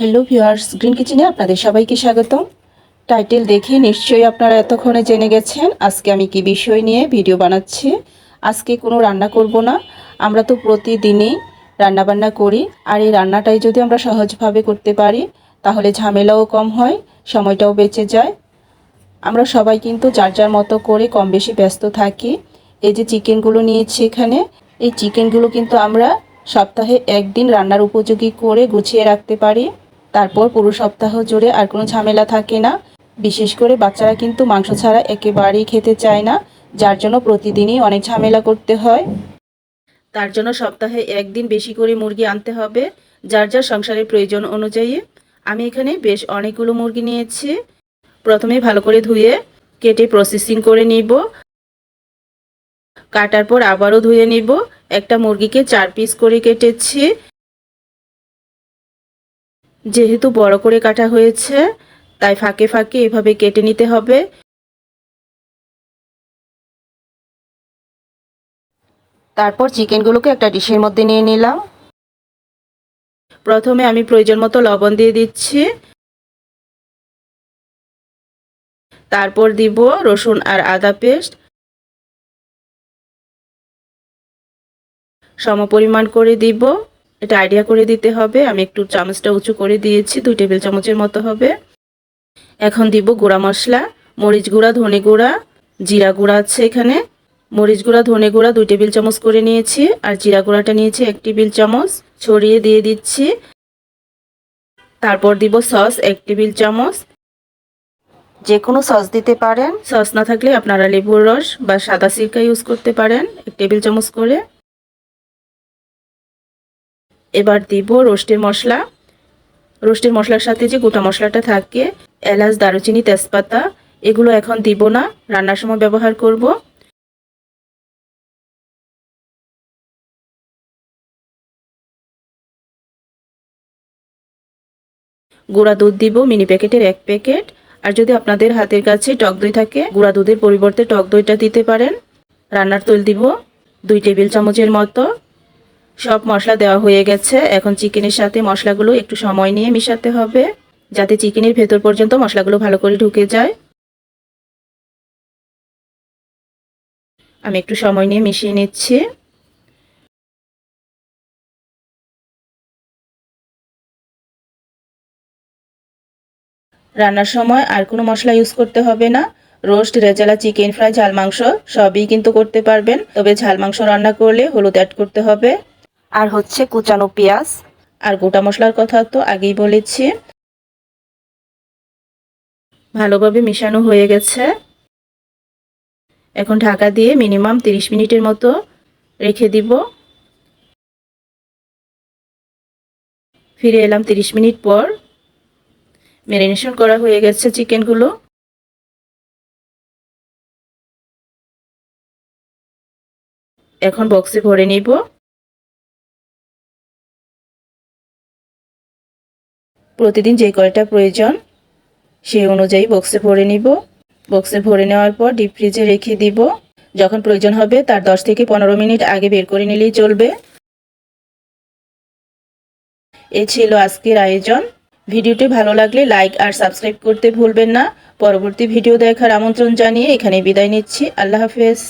Hello viewers green কিচেনে আপনাদের সবাইকে স্বাগতম। টাইটেল দেখে নিশ্চয়ই আপনারা এতক্ষণে জেনে গেছেন, আজকে আমি কি বিষয় নিয়ে ভিডিও বানাচ্ছি। আজকে কোনো রান্না করব না, আমরা তো প্রতিদিনই রান্নাবান্না করি, আর এই রান্নাটাই যদি আমরা সহজভাবে করতে পারি, তাহলে ঝামেলাও কম হয়, সময়টাও বেঁচে যায়। আমরা সবাই কিন্তু যার যার মতো করে কম বেশি ব্যস্ত থাকি। এই যে চিকেনগুলো নিয়েছি এখানে, এই চিকেনগুলো কিন্তু আমরা সপ্তাহে একদিন রান্নার উপযোগী করে গুছিয়ে রাখতে পারি। তারপর পুরো সপ্তাহ জুড়ে আর কোনো ঝামেলা থাকে না। বিশেষ করে বাচ্চারা কিন্তু মাংস ছাড়া একেবারেই খেতে চায় না, যার জন্য প্রতিদিনই অনেক ঝামেলা করতে হয়। তার জন্য সপ্তাহে একদিন বেশি করে মুরগি আনতে হবে, যার যার সংসারের প্রয়োজন অনুযায়ী। আমি এখানে বেশ অনেকগুলো মুরগি নিয়েছি। প্রথমে ভালো করে ধুয়ে কেটে প্রসেসিং করে নিব। কাটার পর আবারও ধুয়ে নিব। একটা মুরগিকে চার পিস করে কেটেছি। যেহেতু বড় করে কাটা হয়েছে, তাই ফাঁকে ফাঁকে এভাবে কেটে নিতে হবে। তারপর চিকেনগুলোকে একটা ডিশের মধ্যে নিয়ে নিলাম। প্রথমে আমি প্রয়োজন মতো লবণ দিয়ে দিচ্ছি। তারপর দিব রসুন আর আদা পেস্ট। সমপরিমাণ করে দিব। এটা আইডিয়া করে দিতে হবে। আমি একটু চামচটা উঁচু করে দিয়েছি দুই টেবিল চামচের মতো হবে। এখন দিব গুঁড়া মশলা মরিচ গুঁড়া ধনে গুঁড়া জিরা গুঁড়া আছে এখানে। মরিচ গুঁড়া ধনে গুঁড়া দুই টেবিল চামচ করে নিয়েছি আর জিরা গুঁড়াটা নিয়েছি এক টেবিল চামচ। ছড়িয়ে দিয়ে দিচ্ছি। তারপর দিব সস এক টেবিল চামচ। যে কোনো সস দিতে পারেন। সস না থাকলে আপনারা লেবুর রস বা সাদা সিরকা ইউজ করতে পারেন এক টেবিল চামচ করে। এবার দিব রোস্টের মশলা। রোস্টের মশলার সাথে যে গোটা মশলাটা থাকে, এলাচ, দারুচিনি, তেজপাতা, এগুলো এখন দিব না, রান্নার সময় ব্যবহার করব। গুঁড়া দুধ দিব, মিনি প্যাকেটের এক প্যাকেট। আর যদি আপনাদের হাতের কাছে টক দই থাকে, গুঁড়া দুধের পরিবর্তে টক দইটা দিতে পারেন। রান্নার তৈল দিব দুই টেবিল চামচের মতো। সব মশলা দেওয়া হয়ে গেছে। এখন চিকেনের সাথে মশলাগুলো একটু সময় নিয়ে মিশাতে হবে, যাতে চিকেনের ভেতর পর্যন্ত মশলাগুলো ভালো করে ঢুকে যায়। আমি একটু সময় নিয়ে মিশিয়ে নিচ্ছি। রান্নার সময় আর কোনো মশলা ইউজ করতে হবে না। রোস্ট, রেজালা, চিকেন ফ্রাই, ঝাল মাংস সবই কিন্তু করতে পারবেন। তবে ঝাল মাংস রান্না করলে হলুদ অ্যাড করতে হবে। আর হচ্ছে কুচানো পেঁয়াজ। আর গোটা মশলার কথা তো আগেই বলেছি। ভালোভাবে মিশানো হয়ে গেছে। এখন ঢাকা দিয়ে মিনিমাম 30 মিনিটের মতো রেখে দিব। ফিরে এলাম 30 মিনিট পর। ম্যারিনেশন করা হয়ে গেছে চিকেনগুলো। এখন বক্সে ভরে নিব। প্রতিদিন যে কয়টা প্রয়োজন সেই অনুযায়ী বক্সে ভরে নিব। বক্সে ভরে নেওয়ার পর ডিপ ফ্রিজে রেখে দিব। যখন প্রয়োজন হবে, তার 10 থেকে পনেরো মিনিট আগে বের করে নিলেই চলবে। এ ছিল আজকের আয়োজন। ভিডিওটি ভালো লাগলে লাইক আর সাবস্ক্রাইব করতে ভুলবেন না। পরবর্তী ভিডিও দেখার আমন্ত্রণ জানিয়ে এখানে বিদায় নিচ্ছি। আল্লাহ হাফেজ।